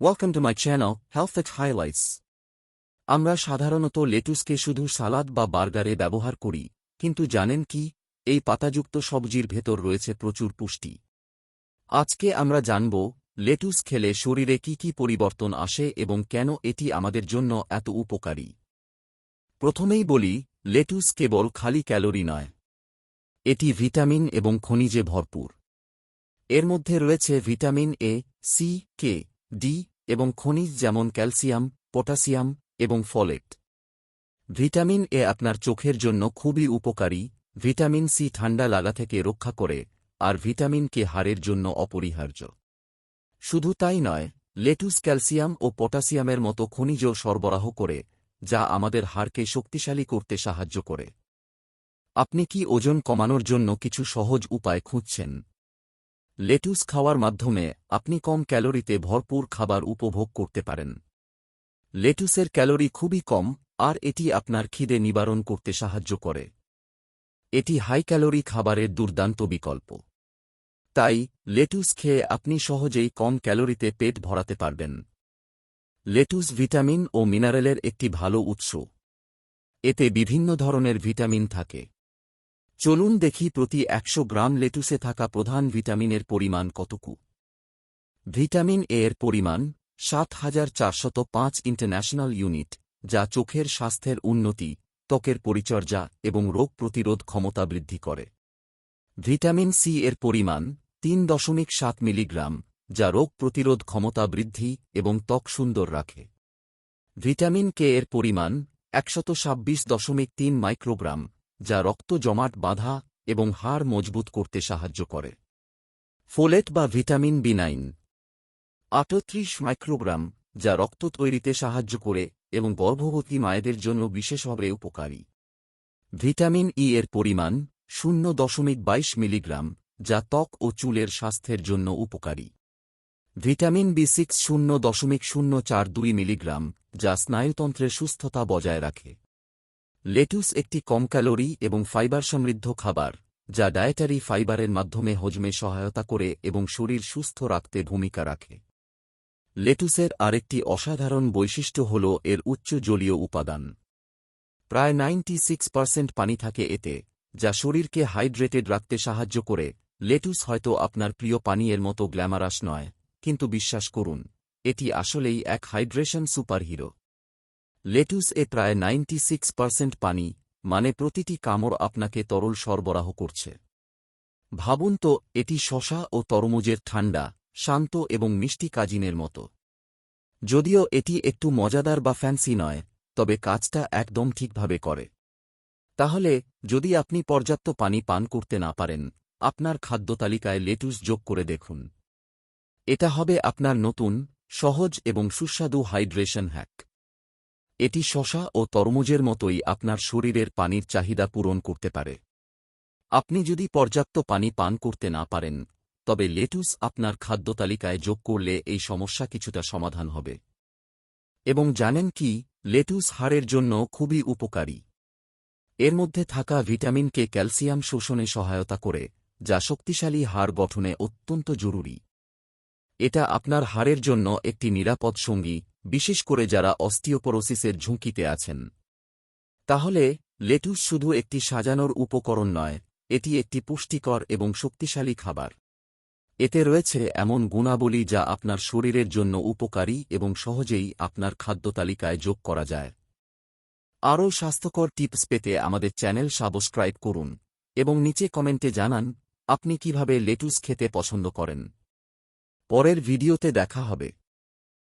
Welcome to my channel, Health at Highlights. আমরা সাধারণত লেটুসকে শুধু সালাদ বা বার্গারে ব্যবহার করি কিন্তু জানেন কি? এই পাতাযুক্ত সবজির ভেতর রয়েছে প্রচুর পুষ্টি। আজকে আমরা জানব লেটুস খেলে শরীরে কি কি পরিবর্তন আসে এবং কেন এটি আমাদের জন্য এত উপকারী? প্রথমেই বলি লেটুস কেবল খালি ক্যালোরি নয়। এটি ভিটামিন এবং খনিজে ভরপুর। এর মধ্যে রয়েছে vitamin A C K D এবং খনিজ যেমন ক্যালসিয়াম পটাশিয়াম এবং ফলেট। ভিটামিন এ আপনার চোখের জন্য খুবই উপকারী, ভিটামিন সি ঠান্ডা লাগা থেকে রক্ষা করে, আর ভিটামিন কে হাড়ের জন্য অপরিহার্য। শুধু তাই নয়, লেটুস ক্যালসিয়াম ও পটাশিয়ামের মতো খনিজ সরবরাহ করে, যা আমাদের হাড়কে শক্তিশালী করতে সাহায্য করে। আপনি কি ওজন কমানোর জন্য কিছু সহজ উপায় খুঁজছেন? লেটুস খাওয়ার মাধ্যমে আপনি কম ক্যালোরিতে ভরপুর খাবার উপভোগ করতে পারেন। লেটুসের ক্যালোরি খুবই কম, আর এটি আপনার খিদে নিবারণ করতে সাহায্য করে। এটি হাই ক্যালোরি খাবারের দুর্দান্ত বিকল্প। তাই, লেটুস খেয়ে আপনি সহজেই কম ক্যালোরিতে পেট ভরাতে পারবেন। লেটুস ভিটামিন ও মিনারেলের একটি ভালো উৎস। এতে বিভিন্ন ধরনের ভিটামিন থাকে। চলুন দেখি প্রতি একশো গ্রাম লেটুসে থাকা প্রধান ভিটামিনের পরিমাণ কতকু। ভিটামিন এ এর পরিমাণ সাত হাজার চারশত পাঁচ ইন্টারন্যাশনাল ইউনিট, যা চোখের স্বাস্থ্যের উন্নতি, ত্বকের পরিচর্যা এবং রোগ প্রতিরোধ ক্ষমতা বৃদ্ধি করে। ভিটামিন সি এর পরিমাণ তিন দশমিক সাত মিলিগ্রাম, যা রোগ প্রতিরোধ ক্ষমতা বৃদ্ধি এবং ত্বক সুন্দর রাখে। ভিটামিন কে এর পরিমাণ একশত ছাব্বিশ দশমিক তিন মাইক্রোগ্রাম যা রক্ত জমাট বাঁধা এবং হাড় মজবুত করতে সাহায্য করে। ফোলেট বা ভিটামিন বি নাইন। আটত্রিশ মাইক্রোগ্রাম, যা রক্ত তৈরিতে সাহায্য করে এবং গর্ভবতী মায়েদের জন্য বিশেষভাবে উপকারী। ভিটামিন ই এর পরিমাণ শূন্য দশমিক বাইশ মিলিগ্রাম, যা ত্বক ও চুলের স্বাস্থ্যের জন্য উপকারী। ভিটামিন বি সিক্স শূন্য দশমিক শূন্য চার দুই মিলিগ্রাম, যা স্নায়ুতন্ত্রের সুস্থতা বজায় রাখে। লেটুস একটি কম ক্যালোরি এবং ফাইবার সমৃদ্ধ খাবার, যা ডায়েটারি ফাইবারের মাধ্যমে হজমে সহায়তা করে এবং শরীর সুস্থ রাখতে ভূমিকা রাখে। লেটুসের আরেকটি অসাধারণ বৈশিষ্ট্য হল এর উচ্চ জলীয় উপাদান। প্রায় নাইনটি সিক্স পার্সেন্ট পানি থাকে এতে, যা শরীরকে হাইড্রেটেড রাখতে সাহায্য করে। লেটুস হয়তো আপনার প্রিয় পানীয়ের মতো গ্ল্যামারাস নয়, কিন্তু বিশ্বাস করুন, এটি আসলেই এক হাইড্রেশন সুপারহিরো। লেটুস এ প্রায় নাইনটি সিক্স পার্সেন্ট পানি মানে প্রতিটি কামড় আপনাকে তরল সরবরাহ করছে। ভাবুন তো, এটি শশা ও তরমুজের ঠান্ডা, শান্ত এবং মিষ্টি কাজিনের মতো। যদিও এটি একটু মজাদার বা ফ্যান্সি নয়, তবে কাজটা একদম ঠিকভাবে করে। তাহলে, যদি আপনি পর্যাপ্ত পানি পান করতে না পারেন, আপনার খাদ্য তালিকায় লেটুস যোগ করে দেখুন। এটা হবে আপনার নতুন, সহজ এবং সুস্বাদু হাইড্রেশন হ্যাক। এটি শশা ও তরমুজের মতোই আপনার শরীরের পানির চাহিদা পূরণ করতে পারে। আপনি যদি পর্যাপ্ত পানি পান করতে না পারেন, তবে লেটুস আপনার খাদ্য তালিকায় যোগ করলে এই সমস্যা কিছুটা সমাধান হবে। এবং জানেন কি, লেটুস হাড়ের জন্য খুবই উপকারী। এর মধ্যে থাকা ভিটামিনকে ক্যালসিয়াম শোষণে সহায়তা করে, যা শক্তিশালী হাড় গঠনে অত্যন্ত জরুরি। এটা আপনার হাড়ের জন্য একটি নিরাপদ সঙ্গী বিশেষ করে যারা অস্টিওপোরোসিসের ঝুঁকিতে আছেন। তাহলে, লেটুস শুধু একটি সাজানোর উপকরণ নয়, এটি একটি পুষ্টিকর এবং শক্তিশালী খাবার। এতে রয়েছে এমন গুণাবলী যা আপনার শরীরের জন্য উপকারী এবং সহজেই আপনার খাদ্য তালিকায় যোগ করা যায়। আরও স্বাস্থ্যকর টিপস পেতে আমাদের চ্যানেল সাবস্ক্রাইব করুন এবং নিচে কমেন্টে জানান, আপনি কীভাবে লেটুস খেতে পছন্দ করেন। পরের ভিডিওতে দেখা হবে।